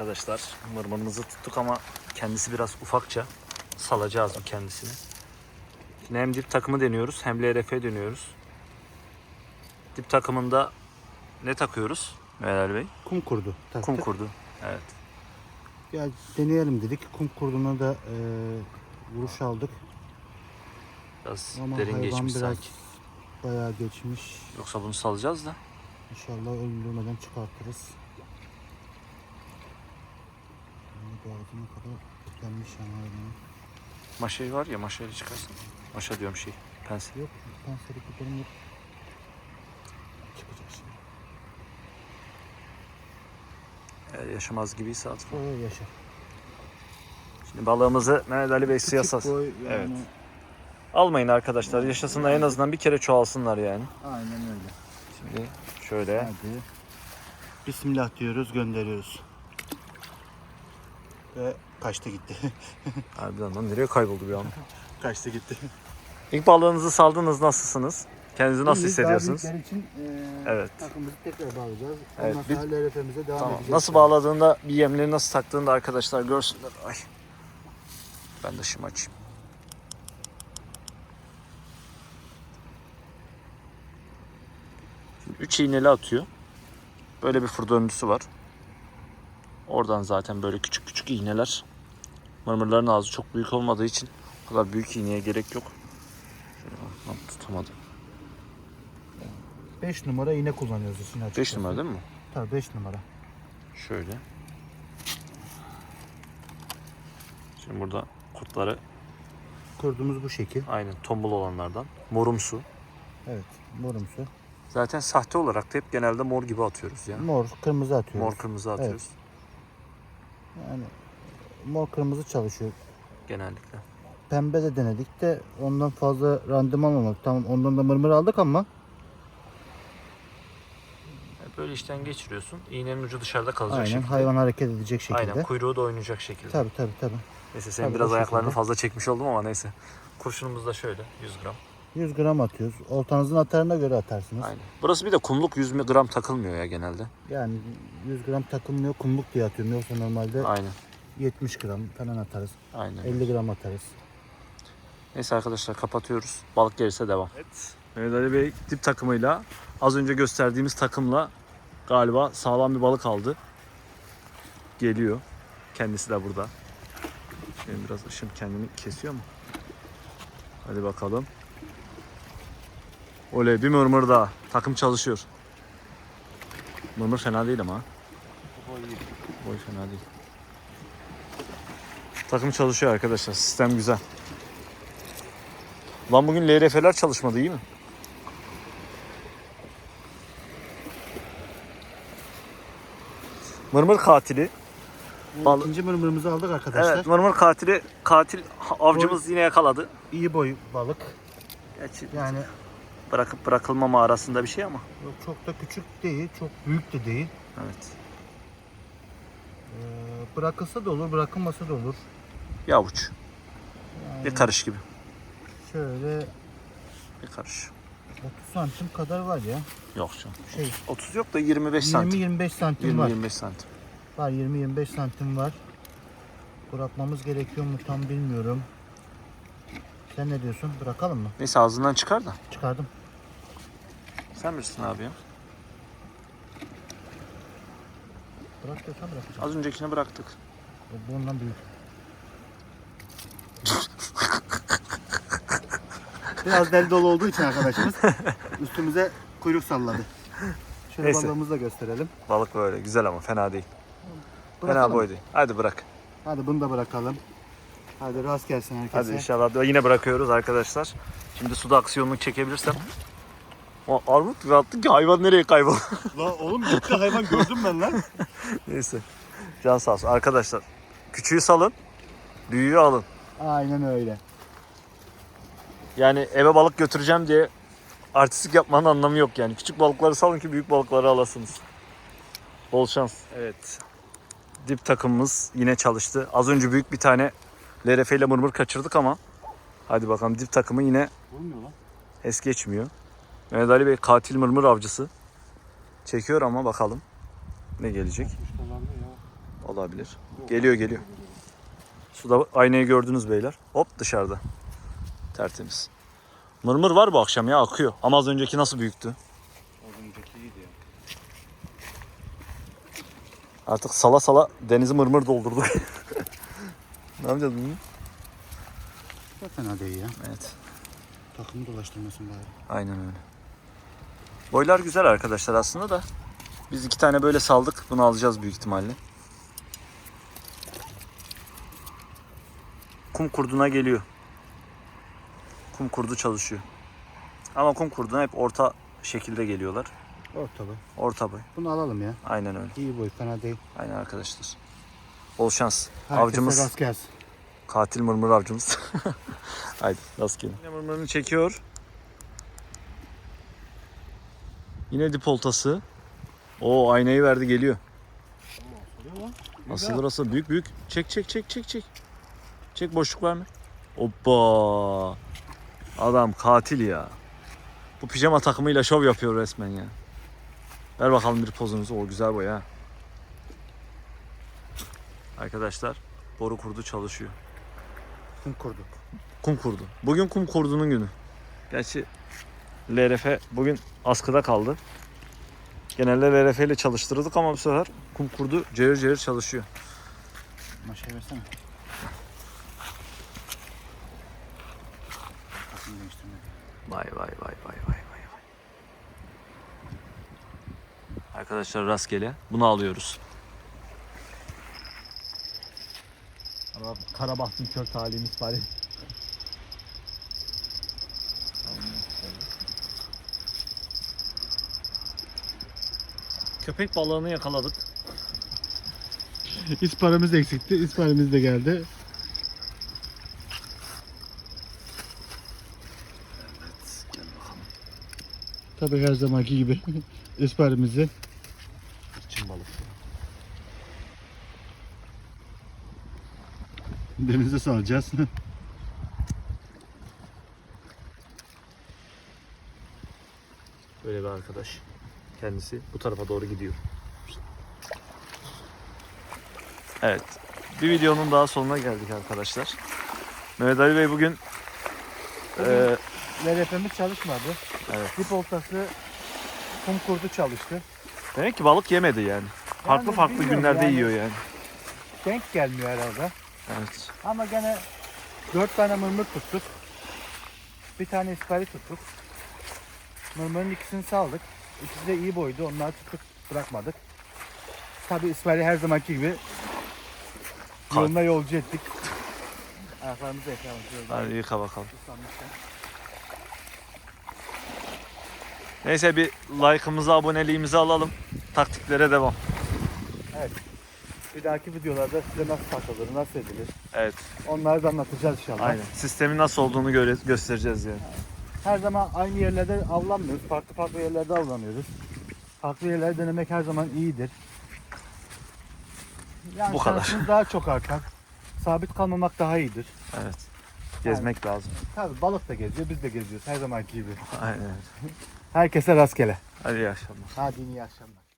arkadaşlar. Mırmırımızı tuttuk ama kendisi biraz ufakça. Salacağız bu kendisini. Şimdi hem dip takımı deniyoruz hem LRF dönüyoruz. Dip takımında ne takıyoruz Meral Bey? Kum kurdu. taktık. Kum kurdu. Evet. Ya deneyelim dedik. Kum kurduna da e, vuruş aldık. Biraz Ama derin geçmiş biraz sanki. bayağı geçmiş. Yoksa bunu salacağız da. İnşallah öldürmeden çıkartırız. Yani boğazına kadar tükenmiş yani hayvanın. Maşayı var ya maşayla çıkarsın. Maşa diyorum şey. Pense. Yok panseri kuturum yok. Çıkacak şimdi. Eğer yaşamaz gibiyse at. O yaşa. Şimdi balığımızı Mehmet Ali Bey sas. boy Evet. Almayın arkadaşlar. Yaşasınlar en azından bir kere çoğalsınlar yani. Aynen öyle. Şimdi şöyle. Hadi. Bismillah diyoruz gönderiyoruz. Ve kaçtı gitti. Harbiden lan nereye kayboldu bir an? kaçtı gitti. İlk balığınızı saldınız nasılsınız? Kendinizi nasıl Şimdi hissediyorsunuz? daha için eee, Evet. takımımızı tekrar bağlayacağız. Evet, Ondan bir- sonra LRF'mize devam Tamam. edeceğiz. Nasıl bağladığında bir yemleri nasıl taktığını da arkadaşlar görsünler. Ay. Ben de ışığımı açayım. Şimdi 3 iğneli atıyor. Böyle bir fır döndüsü var. Oradan zaten böyle küçük küçük iğneler. Mırmırların ağzı çok büyük olmadığı için o kadar büyük iğneye gerek yok. Şöyle, tutamadım. 5 numara iğne kullanıyoruz işin açıkçası. 5 numara değil mi? Tabii 5 numara. Şöyle. Şimdi burada kurtları Kurdumuz bu şekil. Aynen tombul olanlardan. Morumsu. Evet. Morumsu. Zaten sahte olarak da hep genelde mor gibi atıyoruz ya. Mor, kırmızı atıyoruz. Mor kırmızı atıyoruz Yani mor kırmızı çalışıyor. genellikle. Pembe de denedik de ondan fazla randıman almadık. Tamam ondan da mırmır aldık ama Yani Böyle işten geçiriyorsun. İğnenin ucu dışarıda kalacak aynen şekilde. hayvan hareket edecek şekilde. Aynen kuyruğu da oynayacak şekilde. Tabii tabii tabii. Neyse Tabii, biraz o ayaklarını şekilde. fazla çekmiş oldum ama neyse. Kurşunumuz da şöyle 100 gram. 100 gram atıyoruz. Oltanızın atarına göre atarsınız. Aynen. Burası bir de kumluk 100 gram takılmıyor ya genelde. Yani 100 gram takılmıyor kumluk diye atıyorum. Yoksa normalde Aynen. 70 gram falan atarız. Aynen. 50 gram atarız. Neyse arkadaşlar kapatıyoruz. Balık gelirse devam. Evet. Mehmet Ali Bey dip takımıyla az önce gösterdiğimiz takımla galiba sağlam bir balık aldı. Geliyor. Kendisi de burada. Benim biraz ışım kendini kesiyor mu? Hadi bakalım. Oley bir mırmır daha. Takım çalışıyor. Mırmır fena değil ama. Boy fena değil. Takım çalışıyor arkadaşlar. Sistem güzel. Lan bugün LRF'ler çalışmadı iyi mi? Mırmır katili. Balı- İkinci mırmırımızı aldık arkadaşlar. Evet mırmır katili katil avcımız yine yakaladı. İyi boy balık. Gerçi Yani bırakıp bırakılmama arasında bir şey ama. yok çok da küçük değil, çok büyük de değil. Evet. Ee, bırakılsa da olur, bırakılmasa da olur. Yavuç. Yani Bir karış gibi. şöyle Bir karış. 30 santim kadar var ya. Yok canım. Şey 30 yok da 25 santim. 20-25 santim var. 20-25 santim. Var 20-25 santim var. Bırakmamız gerekiyor mu tam bilmiyorum. Sen ne diyorsun? Bırakalım mı? Neyse ağzından çıkar da. Çıkardım. Sen bilirsin abi ya. Bırak diyorsan bırakacağım. Az öncekini bıraktık. O Bundan büyük. Biraz deli dolu olduğu için arkadaşımız üstümüze kuyruk salladı. Şöyle Neyse. balığımızı da gösterelim. Balık böyle güzel ama fena değil. Fena Bırakalım. boy değil. Hadi bırak. Hadi bunu da bırakalım. Hadi rast gelsin herkese. Hadi inşallah da yine bırakıyoruz arkadaşlar. Şimdi suda aksiyonunu çekebilirsem. O armut gibi ki hayvan nereye kayboldu? Lan oğlum gitti hayvan gördüm ben lan. Neyse. Can sağ olsun. Arkadaşlar küçüğü salın. Büyüğü alın. Aynen öyle. Yani eve balık götüreceğim diye artistik yapmanın anlamı yok yani. Küçük balıkları salın ki büyük balıkları alasınız. Bol şans. Evet. Dip takımımız yine çalıştı. Az önce büyük bir tane LRF ile mırmır kaçırdık ama hadi bakalım dip takımı yine Olmuyor lan. es geçmiyor. Mehmet Ali Bey katil mırmır avcısı. Çekiyor ama bakalım ne gelecek. Olabilir. Geliyor geliyor. Suda aynayı gördünüz beyler. Hop dışarıda. Tertemiz. Mırmır var bu akşam ya akıyor. Ama az önceki nasıl büyüktü? Az önceki iyiydi ya. Artık sala sala denizi mırmır doldurduk. ne yapacağız bunu? Da fena değil ya. Evet. Takımı dolaştırmasın bari. Aynen öyle. Boylar güzel arkadaşlar aslında da. Biz iki tane böyle saldık. Bunu alacağız büyük ihtimalle. Kum kurduna geliyor. Kum kurdu çalışıyor. Ama kum kurduna hep orta şekilde geliyorlar. Orta boy. Orta boy. Bunu alalım ya. Aynen öyle. İyi boy fena değil. Aynen arkadaşlar. Bol şans. Herkese Avcımız rast gelsin. katil mırmır avcımız. Haydi rastgele. Yine mırmırını çekiyor. Yine dip oltası. O aynayı verdi geliyor. Asıl orası büyük büyük. Çek çek çek çek çek. Çek boşluk verme. Hoppa. Adam katil ya. Bu pijama takımıyla şov yapıyor resmen ya. Ver bakalım bir pozunuzu. O güzel boy ha. Arkadaşlar boru kurdu çalışıyor. Kum kurduk. Kum kurdu. Bugün kum kurdunun günü. Gerçi LRF bugün askıda kaldı. Genelde LRF ile çalıştırdık ama bu sefer kum kurdu cayır cayır çalışıyor. Maşayı versene. Vay vay vay vay vay vay. Arkadaşlar rastgele bunu alıyoruz. Karabaht'ın kör talihimiz bari. Köpek balığını yakaladık. İsparımız eksikti. İsparımız da geldi. Gel bakalım. Tabii her zamanki gibi isparimizi Çin balık. denize salacağız. Böyle bir arkadaş. Kendisi bu tarafa doğru gidiyor. Evet. Bir videonun daha sonuna geldik arkadaşlar. Mehmet Ali Bey bugün eee LRF'miz çalışmadı. Evet. Dip oltası kum kurdu çalıştı. demek ki balık yemedi yani. Farklı Yani farklı bilmiyorum günlerde yani. yiyor yani. Denk gelmiyor herhalde. Evet. Ama gene dört tane mırmır tuttuk. Bir tane ispari tuttuk. Mırmırın ikisini saldık. İkisi de iyi boydu. Onları tuttuk bırakmadık. Tabi ispari her zamanki gibi Kalk. yoluna yolcu ettik. Ayaklarımızı şöyle. Hadi yıka bakalım. Neyse bir like'ımızı, aboneliğimizi alalım. Taktiklere devam. Bir dahaki videolarda size nasıl takılır, nasıl edilir Evet. onları da anlatacağız inşallah. Aynen. Sistemin nasıl olduğunu göre- göstereceğiz yani. Her zaman aynı yerlerde avlanmıyoruz. Farklı farklı yerlerde avlanıyoruz. Farklı yerler denemek her zaman iyidir. Yani Bu kadar. daha çok artar. Sabit kalmamak daha iyidir. Evet. Gezmek lazım. Tabii balık da geziyor, biz de geziyoruz her zamanki gibi. Aynen. Herkese rastgele. Hadi iyi akşamlar. Hadi iyi akşamlar.